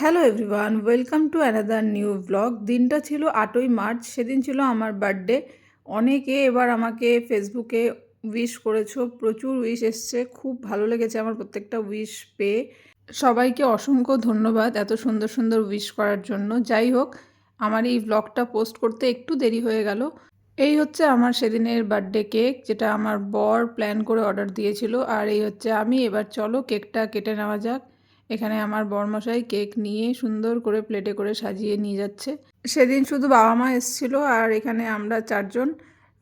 Hello everyone welcome to another new blog দিনটা ছিল আটই মার্চ, সেদিন ছিল আমার বার্থডে অনেকে এবার আমাকে ফেসবুকে উইশ করেছ, প্রচুর উইশ এসছে, খুব ভালো লেগেছে আমার প্রত্যেকটা উইশ পেয়ে। সবাইকে অসংখ্য ধন্যবাদ এত সুন্দর সুন্দর উইশ করার জন্য। যাই হোক, আমার এই ব্লগটা পোস্ট করতে একটু দেরি হয়ে গেল। এই হচ্ছে আমার সেদিনের বার্থডে কেক যেটা আমার বর প্ল্যান করে অর্ডার দিয়েছিল। আর এই হচ্ছে আমি, এবার চলো কেকটা কেটে নেওয়া যাক। এখানে আমার বরমশাই কেক নিয়ে সুন্দর করে প্লেটে করে সাজিয়ে নিয়ে যাচ্ছে। সেদিন শুধু বাবা মা এসেছিল আর এখানে আমরা চারজন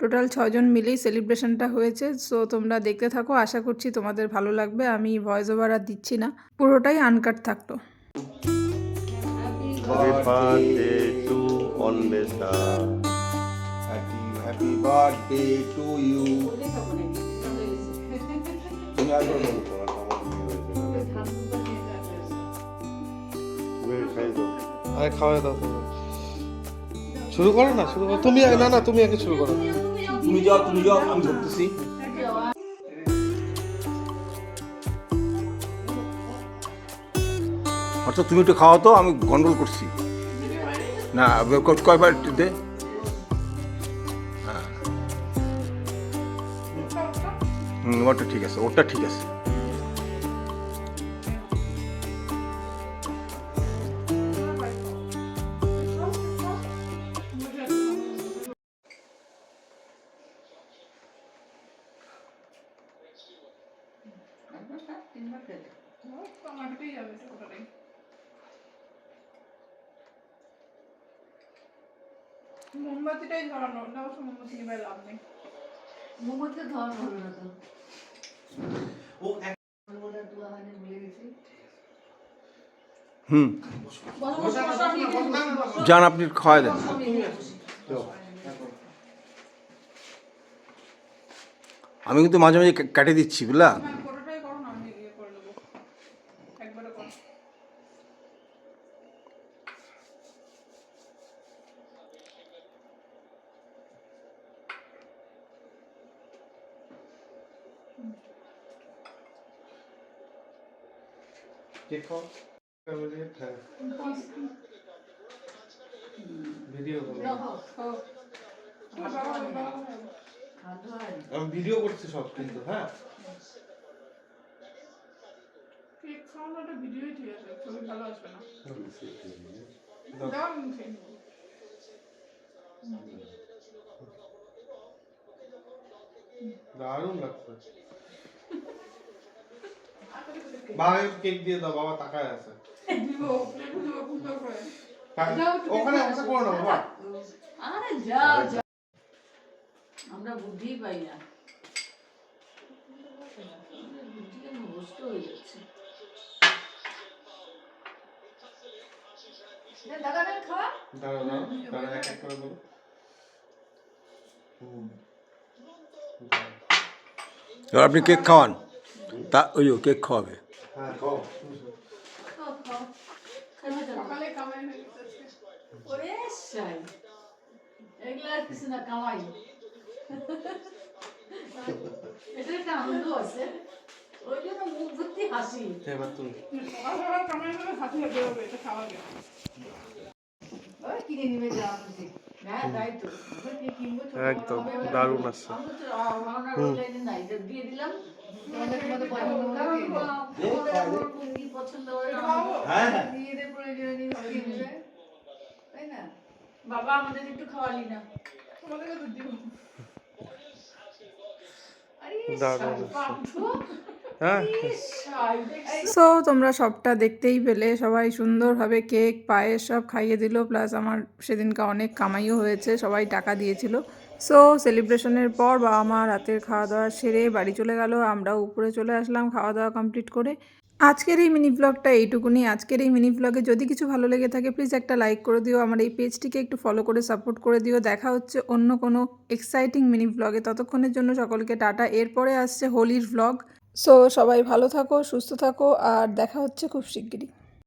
টোটাল ছজন মিলেই সেলিব্রেশনটা হয়েছে। সো তোমরা দেখতে থাকো আশা করছি তোমাদের ভালো লাগবে। আমি ভয়েস ওভার আর দিচ্ছি না পুরোটাই আনকাট থাকতো। Happy birthday to Onbesa. আরে খাওয়াই দাও তুমি। শুরু করো না শুরু করো। তুমি না না তুমি আগে শুরু করো। তুমি যাও তুমি যাও আমি ধরতেছি। অর্থাৎ তুমি একটু খাওয়া তো আমি গন্ডল করছি। না কয়বার একটু দে। হ্যাঁ। হুম ওটা ঠিক আছে ওটা ঠিক আছে। যান আপনি খাওয়াই দেন। আমি কিন্তু মাঝে মাঝে কা- কাটে দিচ্ছি বুঝলা পুরোটাই করো না আমি ইয়ে করে দেবো একবারে করো কে খাও হ্যাঁ ভিডিও আমি ভিডিও করছি সব কিন্তু হ্যাঁ ঠিক আছে ছবি ভালো আসবে না। দারুণ লাগছে কেক দিয়ে দাও বাবা তাকায় আছে। ওখানে ওখানে করো না বাবা। আরে যাও যাও। আমরা বুদ্ধি পাই না। দাদা খাওয়া? এক এক করে আপনি কেক খাওয়ান। তা ওই কেক খাওয়াবে। হ্যাঁ খাও খাও খাও সকালে কামাই হয়ে গেছে। ওরে শাই এগুলা আর কিছু না কামাই। এটা একটা আনন্দ আছে। ওই জন্য মুখ ভর্তি হাসি। এবার তুমি সকাল সকাল কামাই করে হাতে বেরোবে এটা খাওয়াবে ওই কিনে নিবে যা হ্যাঁ তাই তো। ওই কি কিনবো? ছোট বড় একদম, দারুণ আছে। দিয়ে দিলাম হয় হ্যাঁ। হ্যাঁ বাবা আমাদের একটু খাওয়ালি না। তোমাদেরকে দিব আরে হ্যাঁ? সো তোমরা সবটা দেখতেই পেলে। সবাই সুন্দরভাবে কেক, পায়েস সব খাইয়ে দিল। প্লাস আমার সেদিনকে অনেক কামাইও হয়েছে। সবাই টাকা দিয়েছিল। সো সেলিব্রেশনের পর বাবা মা রাতের খাওয়া দাওয়া সেরে বাড়ি চলে গেল। আমরাও উপরে চলে আসলাম খাওয়া দাওয়া কমপ্লিট করে। আজকের এই মিনি ব্লগটা এইটুকুনি। আজকের এই মিনি ব্লগে যদি কিছু ভালো লেগে থাকে প্লিজ একটা লাইক করে দিও। আমার এই পেজটিকে একটু ফলো করে সাপোর্ট করে দিও। দেখা হচ্ছে অন্য কোনো এক্সাইটিং মিনি ব্লগে ততক্ষণের জন্য সকলকে টাটা। এরপরে আসছে হোলির ব্লগ সো সবাই ভালো থাকো সুস্থ থাকো আর দেখা হচ্ছে খুব শিগগিরই।